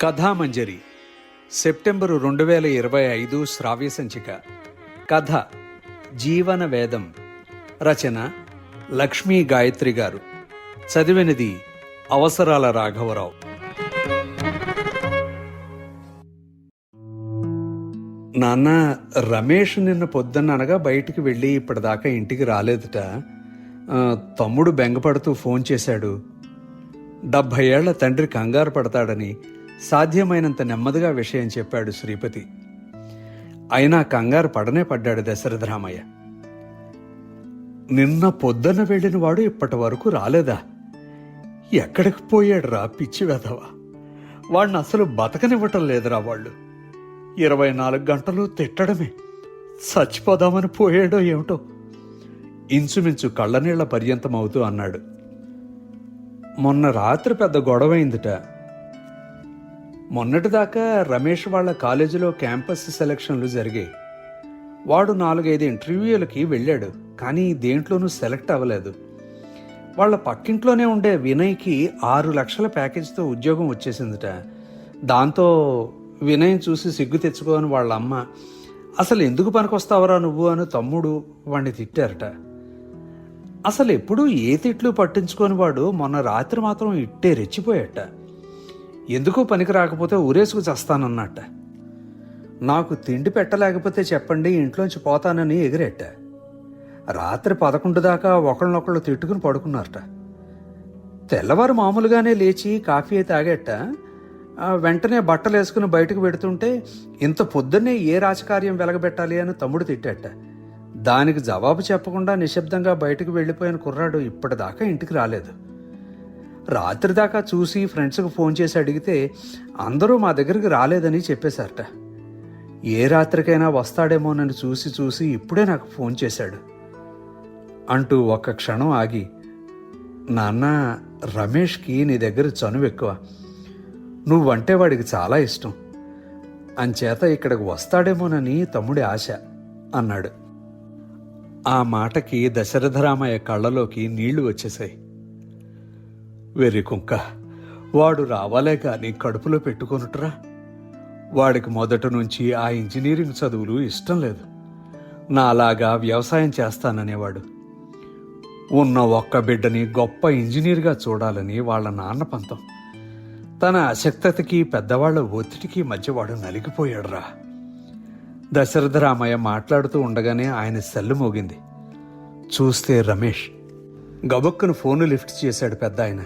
కథామంజరి. September రెండు వేల ఇరవై ఐదు శ్రావ్య సంచిక. కథ జీవన వేదం. రచన లక్ష్మీ గాయత్రి గారు. చదివినది అవసరాల రాఘవరావు. నాన్న రమేష్ నిన్న పొద్దున్న అనగా బయటికి వెళ్ళి ఇప్పటిదాకా ఇంటికి రాలేదుట. తమ్ముడు బెంగపడుతూ ఫోన్ చేశాడు. డెబ్భై ఏళ్ళ తండ్రి కంగారు పడతాడని సాధ్యమైనంత నెమ్మదిగా విషయం చెప్పాడు శ్రీపతి. అయినా కంగారు పడనే పడ్డాడు దశరథరామయ్య. నిన్న పొద్దున్న వెళ్ళిన వాడు ఇప్పటి వరకు రాలేదా? ఎక్కడికి పోయాడు రా పిచ్చి వెధవా? వాడిని అసలు బతకనివ్వటం లేదురా వాళ్ళు. ఇరవై నాలుగు గంటలు తిట్టడమే. చచ్చిపోదామని పోయాడో ఏమిటో? ఇంచుమించు కళ్ళనీళ్ళ పర్యంతం అవుతూ అన్నాడు. మొన్న రాత్రి పెద్ద గొడవైందిట మొన్నటిదాకా రమేష్ వాళ్ళ కాలేజీలో క్యాంపస్ సెలక్షన్లు జరిగాయి. వాడు నాలుగైదు ఇంటర్వ్యూలకి వెళ్ళాడు కానీ దేంట్లోనూ సెలెక్ట్ అవ్వలేదు. వాళ్ళ పక్కింట్లోనే ఉండే వినయ్కి ఆరు లక్షల ప్యాకేజ్తో ఉద్యోగం వచ్చేసిందిట. దాంతో వినయ్ చూసి సిగ్గు తెచ్చుకోని వాళ్ళ అమ్మ అసలు ఎందుకు పనికొస్తావరా నువ్వు? అని తమ్ముడు వాడిని తిట్టారట. అసలు ఎప్పుడూ ఏ తిట్లు పట్టించుకోని వాడు మొన్న రాత్రి మాత్రం ఇట్టే రెచ్చిపోయాట ఎందుకు పనికి రాకపోతే ఊరేసుకు చస్తానన్నట్ట. నాకు తిండి పెట్టలేకపోతే చెప్పండి ఇంట్లోంచి పోతానని ఎగిరెట్ట రాత్రి పదకొండు దాకా ఒకళ్ళనొకళ్ళు తిట్టుకుని పడుకున్నారట. తెల్లవారు మామూలుగానే లేచి కాఫీ తాగేట. వెంటనే బట్టలు వేసుకుని బయటకు పెడుతుంటే ఇంత పొద్దున్నే ఏ రాజకార్యం వెలగబెట్టాలి అని తమ్ముడు తిట్టాట. దానికి జవాబు చెప్పకుండా నిశ్శబ్దంగా బయటకు వెళ్ళిపోయిన కుర్రాడు ఇప్పటిదాకా ఇంటికి రాలేదు. రాత్రి దాకా చూసి ఫ్రెండ్స్కి ఫోన్ చేసి అడిగితే అందరూ మా దగ్గరికి రాలేదని చెప్పేశారట. ఏ రాత్రికైనా వస్తాడేమోనని చూసి చూసి ఇప్పుడే నాకు ఫోన్ చేశాడు. అంటూ ఒక్క క్షణం ఆగి నాన్న రమేష్కి నీ దగ్గర చనువు ఎక్కువ. నువ్వంటే వాడికి చాలా ఇష్టం. అంచేత ఇక్కడికి వస్తాడేమోనని తమ్ముడి ఆశ అన్నాడు. ఆ మాటకి దశరథరామయ్య కళ్ళలోకి నీళ్ళు వచ్చేశాయి. వెర్రి కుంక వాడు రావాలే కానీ కడుపులో పెట్టుకొనుట్రా? వాడికి మొదట నుంచి ఆ ఇంజనీరింగ్ చదువులు ఇష్టం లేదు. నాలాగా వ్యవసాయం చేస్తాననేవాడు. ఉన్న ఒక్క బిడ్డని గొప్ప ఇంజనీర్గా చూడాలని వాళ్ళ నాన్న పంతం. తన అశక్తతకి పెద్దవాళ్ళ ఒత్తిడికి మధ్య వాడు దశరథ రామయ్య మాట్లాడుతూ ఉండగానే ఆయన సెల్లు మోగింది. చూస్తే రమేష్. గబక్కును ఫోను లిఫ్ట్ చేశాడు పెద్ద ఆయన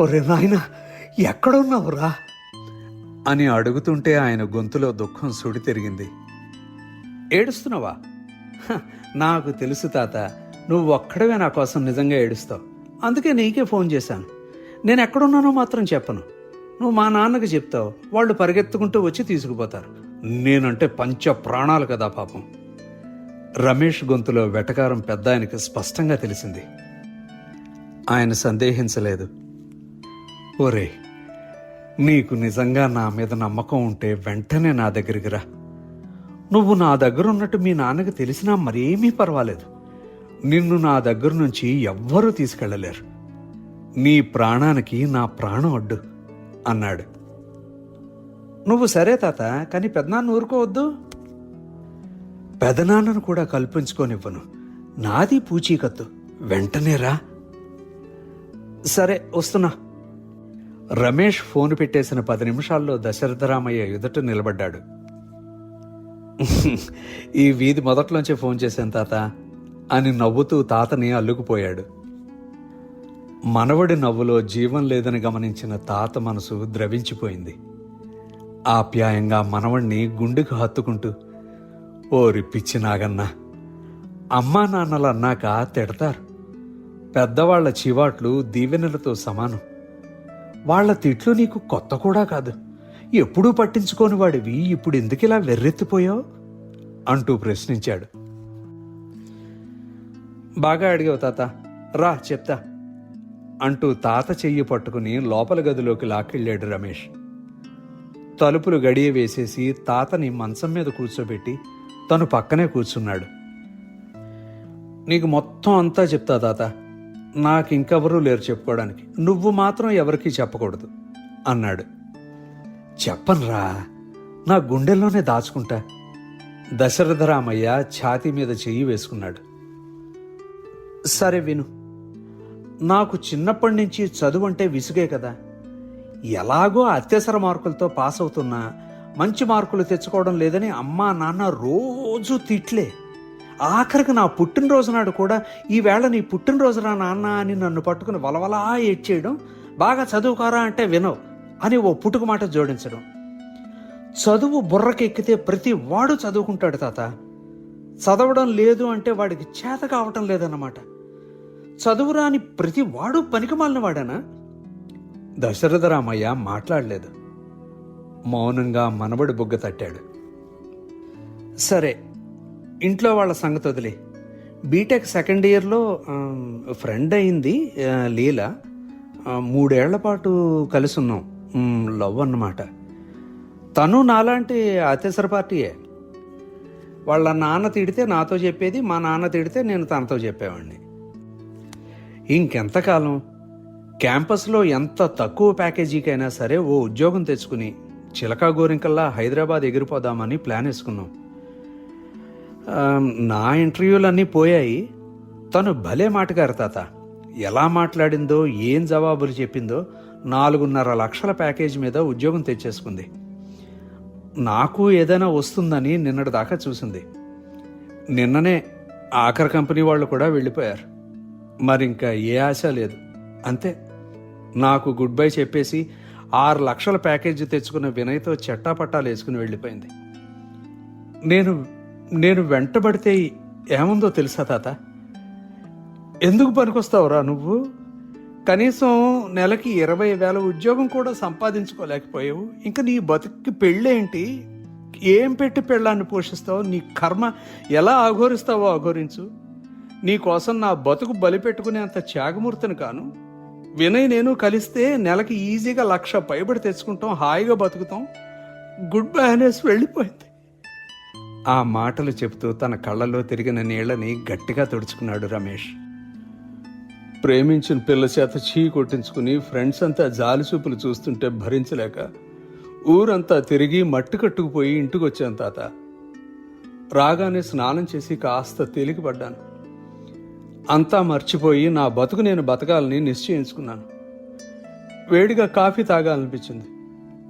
ఒరే నాయన ఎక్కడున్నావురా? అని అడుగుతుంటే ఆయన గొంతులో దుఃఖం సుడి తిరిగింది. ఏడుస్తున్నావా? నాకు తెలుసు తాత నువ్వు ఒక్కడవే నా కోసం నిజంగా ఏడుస్తావు. అందుకే నీకే ఫోన్ చేశాను. నేను ఎక్కడున్నానో మాత్రం చెప్పను. నువ్వు మా నాన్నకి చెప్తావు వాళ్ళు పరిగెత్తుకుంటూ వచ్చి తీసుకుపోతారు. నేనంటే పంచ ప్రాణాలు కదా పాపం. రమేష్ గొంతులో వెటకారం పెద్ద ఆయనకి స్పష్టంగా తెలిసింది. ఆయన సందేహించలేదు. ఒరే నీకు నిజంగా నా మీద నమ్మకం ఉంటే వెంటనే నా దగ్గరికి రా. నువ్వు నా దగ్గర ఉన్నట్టు మీ నాన్నకి తెలిసినా మరేమీ పర్వాలేదు. నిన్ను నా దగ్గర నుంచి ఎవ్వరూ తీసుకెళ్ళలేరు నీ ప్రాణానికి నా ప్రాణం అడ్డు అన్నాడు. నువ్వు సరే తాత కానీ పెదనాన్న ఊరుకోవద్దు. పెదనాన్నను కూడా కల్పించుకోనివ్వను. నాది పూచీకత్తు. వెంటనే రా. సరే వస్తున్నా. రమేష్ ఫోన్ పెట్టేసిన పది నిమిషాల్లో దశరథరామయ్య ఎదుట నిలబడ్డాడు. ఈ వీధి మొదట్లోంచే ఫోన్ చేశాను తాత అని నవ్వుతూ తాతని అల్లుకుపోయాడు. మనవడి నవ్వులో జీవం లేదని గమనించిన తాత మనసు ద్రవించిపోయింది. ఆప్యాయంగా మనవణ్ణి గుండెకు హత్తుకుంటూ ఓరి పిచ్చి నాగన్నా అమ్మా నాన్నలు అన్నాక తిడతారు. పెద్దవాళ్ళ చివాట్లు దీవెనలతో సమానం. వాళ్ళ తిట్లు నీకు కొత్త కూడా కాదు. ఎప్పుడూ పట్టించుకోని వాడివి ఇప్పుడు ఎందుకిలా వెర్రెత్తిపోయావు? అంటూ ప్రశ్నించాడు. బాగా అడిగావు తాత. రా చెప్తా. అంటూ తాత చెయ్యి పట్టుకుని లోపల గదిలోకి లాక్కెళ్ళాడు రమేష్. తలుపులు గడియ వేసేసి తాతని మంచం మీద కూర్చోబెట్టి తను పక్కనే కూర్చున్నాడు. నీకు మొత్తం అంతా చెప్తా తాత. నాకు ఇంకెవరూ లేరు చెప్పుకోవడానికి. నువ్వు మాత్రం ఎవరికీ చెప్పకూడదు అన్నాడు. చెప్పనురా నా గుండెల్లోనే దాచుకుంటా దశరథరామయ్య ఛాతీ మీద చెయ్యి వేసుకున్నాడు. సరే విను నాకు చిన్నప్పటి నుంచి చదువు అంటే విసుగే కదా. ఎలాగో అత్యవసర మార్కులతో పాస్ అవుతున్నా మంచి మార్కులు తెచ్చుకోవడం లేదని అమ్మా నాన్న రోజు తిట్లే. ఆఖరికి నా పుట్టినరోజు నాడు కూడా ఈవేళ నీ పుట్టినరోజునా నాన్న అని నన్ను పట్టుకుని వలవలా ఏడ్చేయడం బాగా చదువుకోరా అంటే వినవు అని ఓ పుట్టుక మాట జోడించడం. చదువు బుర్రకెక్కితే ప్రతి వాడు చదువుకుంటాడు తాత. చదవడం లేదు అంటే వాడికి చేత కావటం లేదన్నమాట. చదువురాని ప్రతి వాడు పనికిమాలిన వాడనా? దశరథరామయ్య మాట్లాడలేదు. మౌనంగా మనబడి బుగ్గ తట్టాడు. సరే ఇంట్లో వాళ్ళ సంగతి వదిలే. బీటెక్ సెకండ్ ఇయర్లో ఫ్రెండ్ అయింది లీల. మూడేళ్ళ పాటు కలిసి ఉన్నాం లవ్ అన్నమాట. తను నాలాంటి అత్యవసర పార్టీయే. వాళ్ళ నాన్న తిడితే నాతో చెప్పేది మా నాన్న తిడితే నేను తనతో చెప్పేవాడిని. ఇంకెంతకాలం? క్యాంపస్లో ఎంత తక్కువ ప్యాకేజీకైనా సరే ఓ ఉద్యోగం తెచ్చుకుని చిలకా గోరింకల్లా హైదరాబాద్ ఎగిరిపోదామని ప్లాన్ వేసుకున్నాం. నా ఇంటర్వ్యూలన్నీ పోయాయి. తను భలే మాటగారు తాత. ఎలా మాట్లాడిందో ఏం జవాబులు చెప్పిందో నాలుగున్నర లక్షల ప్యాకేజ్ మీద ఉద్యోగం తెచ్చేసుకుంది. నాకు ఏదైనా వస్తుందని నిన్నటి దాకా చూసింది. నిన్ననే ఆఖరి కంపెనీ వాళ్ళు కూడా వెళ్ళిపోయారు. మరి ఇంకా ఏ ఆశ లేదు. అంతే. నాకు గుడ్ బై చెప్పేసి ఆరు లక్షల ప్యాకేజీ తెచ్చుకున్న వినయ్తో చెట్టాపట్టాలు వేసుకుని వెళ్ళిపోయింది. నేను నేను వెంటబడితే ఏముందో తెలుసా తాత? ఎందుకు పనికొస్తావురా నువ్వు? కనీసం నెలకి ఇరవై వేల ఉద్యోగం కూడా సంపాదించుకోలేకపోయావు. ఇంకా నీ బతుక్కి పెళ్ళేంటి? ఏం పెట్టి పెళ్ళాన్ని పోషిస్తావు? నీ కర్మ ఎలా ఆఘోరిస్తావో ఆఘోరించు. నీ కోసం నా బతుకు బలి పెట్టుకునేంత త్యాగమూర్తిని కాను. వినయ్ నేను కలిస్తే నెలకి ఈజీగా లక్ష పైబడి తెచ్చుకుంటాం హాయిగా బతుకుతాం. గుడ్ బై అనేసి వెళ్ళిపోయింది. ఆ మాటలు చెబుతూ తన కళ్ళలో తిరిగిన నీళ్ళని గట్టిగా తుడుచుకున్నాడు రమేష్. ప్రేమించిన పిల్ల చేత చీ కొట్టించుకుని ఫ్రెండ్స్ అంతా జాలి చూపులు చూస్తుంటే భరించలేక ఊరంతా తిరిగి మట్టి కట్టుకుపోయి ఇంటికి వచ్చాను తాత. రాగానే స్నానం చేసి కాస్త తేలికపడ్డాను అంతా మర్చిపోయి నా బతుకు నేను బతకాలని నిశ్చయించుకున్నాను. వేడిగా కాఫీ తాగాలనిపించింది.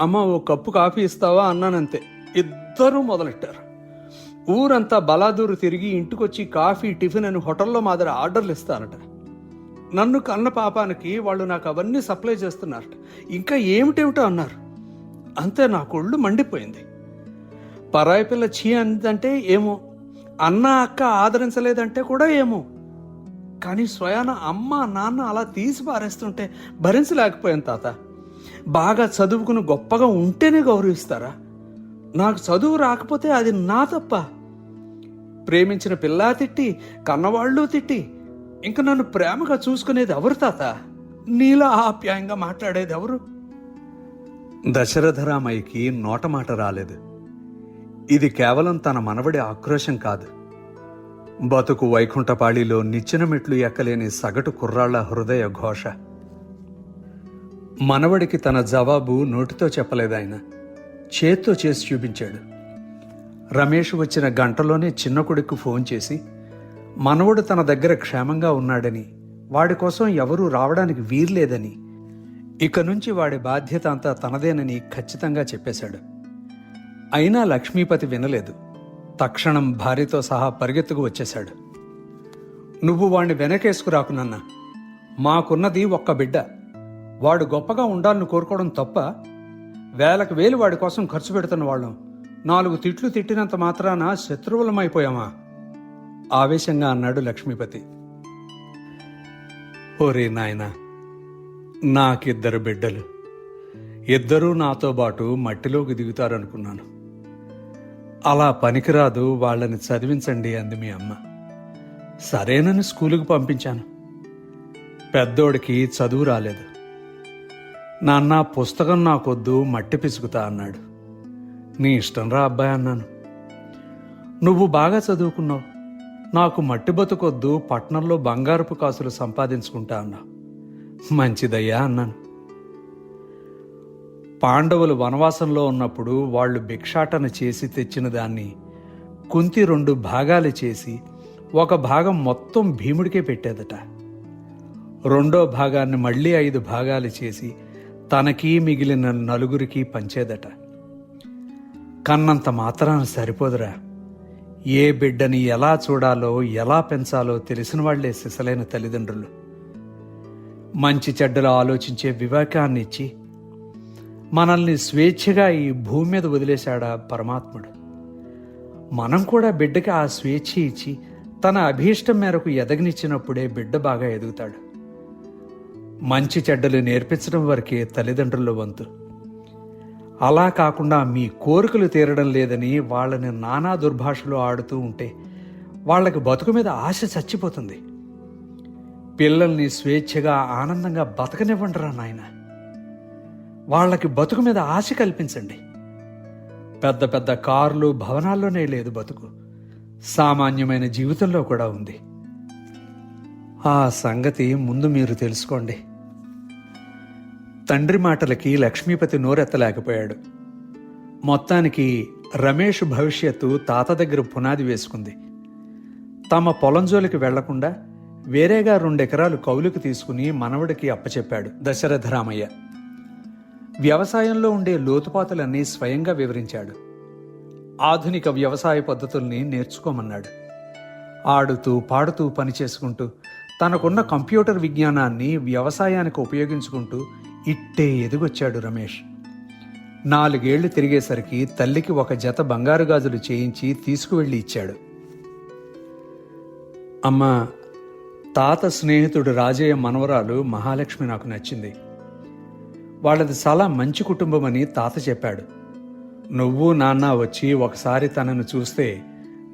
అమ్మ ఓ కప్పు కాఫీ ఇస్తావా? అన్నానంతే. ఇద్దరూ మొదలెట్టారు. ఊరంతా బలాదూరు తిరిగి ఇంటికొచ్చి కాఫీ టిఫిన్ అని హోటల్లో మాదిరి ఆర్డర్లు ఇస్తానట నన్ను కన్న పాపానికి వాళ్ళు నాకు అవన్నీ సప్లై చేస్తున్నారట. ఇంకా ఏమిటేమిటో అన్నారు. అంతే నా కొళ్ళు మండిపోయింది. పరాయి పిల్ల చీ అందంటే ఏమో. అన్న అక్క ఆదరించలేదంటే కూడా ఏమో. కానీ స్వయాన అమ్మ నాన్న అలా తీసి పారేస్తుంటే భరించలేకపోయాను తాత. బాగా చదువుకుని గొప్పగా ఉంటేనే గౌరవిస్తారా? నాకు చదువు రాకపోతే అది నా తప్ప. ప్రేమించిన పిల్లా తిట్టి కన్నవాళ్ళు తిట్టి ఇంక నన్ను ప్రేమగా చూసుకునేది ఎవరు తాత? నీలా ఆప్యాయంగా మాట్లాడేది ఎవరు? దశరథరామయ్యకి నోట మాట రాలేదు. ఇది కేవలం తన మనవడి ఆక్రోశం కాదు. బతుకు వైకుంఠపాళిలో నిచ్చెన మెట్లు ఎక్కలేని సగటు కుర్రాళ్ళ హృదయ ఘోష. మనవడికి తన జవాబు నోటితో చెప్పలేదాయన చేత్తో చేసి చూపించాడు. రమేష్ వచ్చిన గంటలోనే చిన్న కొడుకు ఫోన్ చేసి మనవడు తన దగ్గర క్షేమంగా ఉన్నాడని వాడి కోసం ఎవరూ రావడానికి వీర్లేదని ఇక నుంచి వాడి బాధ్యత అంతా తనదేనని ఖచ్చితంగా చెప్పేశాడు. అయినా లక్ష్మీపతి వినలేదు. తక్షణం భార్యతో సహా పరిగెత్తుకు వచ్చేశాడు. నువ్వు వాణ్ణి వెనకేసుకురాకునన్నా మాకున్నది ఒక్క బిడ్డ. వాడు గొప్పగా ఉండాలని కోరుకోవడం తప్ప వేలకు వేలు వాడి కోసం ఖర్చు పెడుతున్న వాళ్ళం. నాలుగు తిట్లు తిట్టినంత మాత్రాన శత్రువులమైపోయామా? ఆవేశంగా అన్నాడు లక్ష్మీపతి. ఓరే నాయనా నాకిద్దరు బిడ్డలు. ఇద్దరూ నాతో పాటు మట్టిలోకి దిగుతారనుకున్నాను. అలా పనికిరాదు వాళ్ళని చదివించండి అంది మీ అమ్మ. సరేనని స్కూలుకు పంపించాను. పెద్దోడికి చదువు రాలేదు. నాన్న పుస్తకం నాకొద్దు మట్టి పిసుకుతా అన్నాడు. నీ ఇష్టం రా అబ్బాయి అన్నాను. నువ్వు బాగా చదువుకున్నావు. నాకు మట్టి బతుకొద్దు పట్నంలో బంగారపు కాసులు సంపాదించుకుంటా అన్నావు మంచిదయ్యా అన్నాను. పాండవులు వనవాసంలో ఉన్నప్పుడు వాళ్ళు భిక్షాటన చేసి తెచ్చిన దాన్ని కుంతి రెండు భాగాలు చేసి ఒక భాగం మొత్తం భీముడికే పెట్టేదట. రెండో భాగాన్ని మళ్ళీ ఐదు భాగాలు చేసి తనకీ మిగిలిన నలుగురికి పంచేదట. కన్నంత మాత్రాన సరిపోదురా. ఏ బిడ్డని ఎలా చూడాలో ఎలా పెంచాలో తెలిసిన వాళ్ళే సిసలైన తల్లిదండ్రులు. మంచి చెడ్డలు ఆలోచించే వివేకాన్ని ఇచ్చి మనల్ని స్వేచ్ఛగా ఈ భూమి మీద వదిలేశాడా పరమాత్ముడు. మనం కూడా బిడ్డకి ఆ స్వేచ్ఛ ఇచ్చి తన అభీష్టం మేరకు ఎదగనిచ్చినప్పుడే బిడ్డ బాగా ఎదుగుతాడు. మంచి చెడ్డలు నేర్పించడం వరకే తల్లిదండ్రుల వంతు. అలా కాకుండా మీ కోరికలు తీరడం లేదని వాళ్ళని నానా దుర్భాషలు ఆడుతూ ఉంటే వాళ్ళకి బతుకు మీద ఆశ చచ్చిపోతుంది. పిల్లల్ని స్వేచ్ఛగా ఆనందంగా బతకనివ్వండిరా నాయన. వాళ్ళకి బతుకు మీద ఆశ కల్పించండి. పెద్ద పెద్ద కార్లు భవనాల్లోనే లేదు బతుకు. సామాన్యమైన జీవితంలో కూడా ఉంది. ఆ సంగతి ముందు మీరు తెలుసుకోండి. తండ్రి మాటలకి లక్ష్మీపతి నోరెత్తలేకపోయాడు. మొత్తానికి రమేష్ భవిష్యత్తు తాత దగ్గర పునాది వేసుకుంది. తమ పొలం జోలికి వెళ్ళకుండా వేరేగా రెండెకరాలు కౌలుకు తీసుకుని మనవడికి అప్పచెప్పాడు దశరథ రామయ్య. వ్యవసాయంలో ఉండే లోతుపాతులన్నీ స్వయంగా వివరించాడు. ఆధునిక వ్యవసాయ పద్ధతుల్ని నేర్చుకోమన్నాడు. ఆడుతూ పాడుతూ పని చేసుకుంటూ తనకున్న కంప్యూటర్ విజ్ఞానాన్ని వ్యవసాయానికి ఉపయోగించుకుంటూ ఇట్టే ఎదిగొచ్చాడు రమేష్. నాలుగేళ్ళు తిరిగేసరికి తల్లికి ఒక జత బంగారు గాజులు చేయించి తీసుకువెళ్ళి ఇచ్చాడు. అమ్మా తాత స్నేహితుడు రాజయ్య మనవరాలు మహాలక్ష్మి నాకు నచ్చింది. వాళ్ళది చాలా మంచి కుటుంబం అని తాత చెప్పాడు. నువ్వు నాన్న వచ్చి ఒకసారి తనను చూస్తే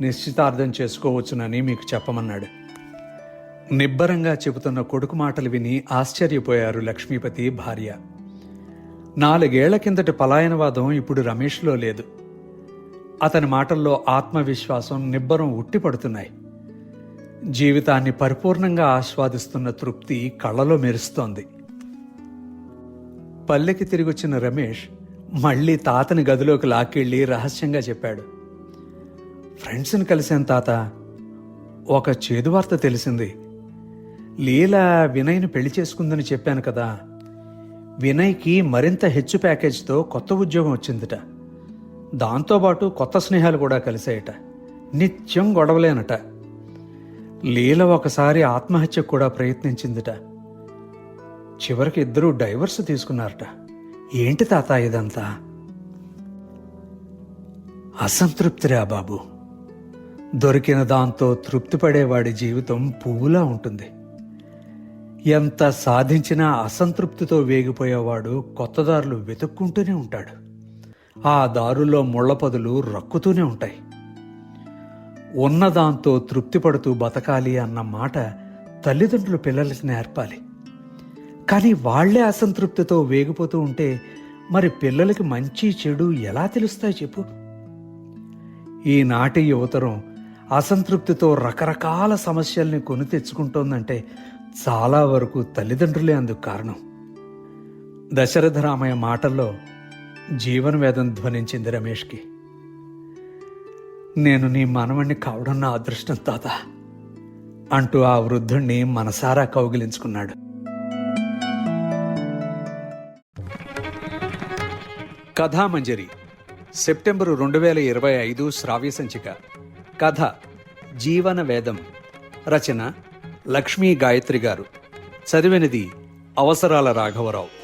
నిశ్చితార్థం చేసుకోవచ్చునని మీకు చెప్పమన్నాడు. నిబ్బరంగా చెబుతున్న కొడుకు మాటలు విని ఆశ్చర్యపోయారు లక్ష్మీపతి భార్య. నాలుగేళ్ళ కిందటి పలాయనవాదం ఇప్పుడు రమేష్లో లేదు. అతని మాటల్లో ఆత్మవిశ్వాసం నిబ్బరం ఉట్టిపడుతున్నాయి. జీవితాన్ని పరిపూర్ణంగా ఆస్వాదిస్తున్న తృప్తి కళ్ళలో మెరుస్తోంది. పల్లెకి తిరిగొచ్చిన రమేష్ మళ్ళీ తాతని గదిలోకి లాక్కెళ్ళి రహస్యంగా చెప్పాడు. ఫ్రెండ్స్ని కలిశాను తాత. ఒక చేదు వార్త తెలిసింది. లీల వినయ్ని పెళ్ళి చేసుకుందని చెప్పాను కదా. వినయ్కి మరింత హెచ్చు ప్యాకేజ్తో కొత్త ఉద్యోగం వచ్చిందిట. దాంతోపాటు కొత్త స్నేహాలు కూడా కలిసాయట నిత్యం గొడవలేనట. లీల ఒకసారి ఆత్మహత్యకు కూడా ప్రయత్నించిందిట. చివరికి ఇద్దరూ డైవర్స్ తీసుకున్నారట. ఏంటి తాత ఇదంతా? అసంతృప్తిరా బాబు. దొరికిన దాంతో తృప్తిపడేవాడి జీవితం పువ్వులా ఉంటుంది. ఎంత సాధించినా అసంతృప్తితో వేగిపోయేవాడు కొత్త దారులు వెతుక్కుంటూనే ఉంటాడు. ఆ దారుల్లో ముళ్ళపదులు రక్కుతూనే ఉంటాయి. ఉన్నదాంతో తృప్తిపడుతూ బతకాలి అన్న మాట తల్లిదండ్రులు పిల్లలకి నేర్పాలి. కానీ వాళ్ళే అసంతృప్తితో వేగిపోతూ ఉంటే మరి పిల్లలకి మంచి చెడు ఎలా తెలుస్తాయి చెప్పు? ఈనాటి యువతరం అసంతృప్తితో రకరకాల సమస్యల్ని కొని తెచ్చుకుంటోందంటే చాలా వరకు తల్లిదండ్రులే అందుకు కారణం. దశరథ రామయ్య మాటల్లో జీవనవేదం ధ్వనించింది రమేష్కి. నేను నీ మనవణ్ణి కావడం నా అదృష్టం తాత అంటూ ఆ వృద్ధుణ్ణి మనసారా కౌగిలించుకున్నాడు. కథామంజరి సెప్టెంబరు రెండు వేల ఇరవై ఐదు శ్రావ్య సంచిక. కథ జీవన వేదం రచన లక్ష్మీ గాయత్రి గారు. చదివినది అవసరాల రాఘవరావు.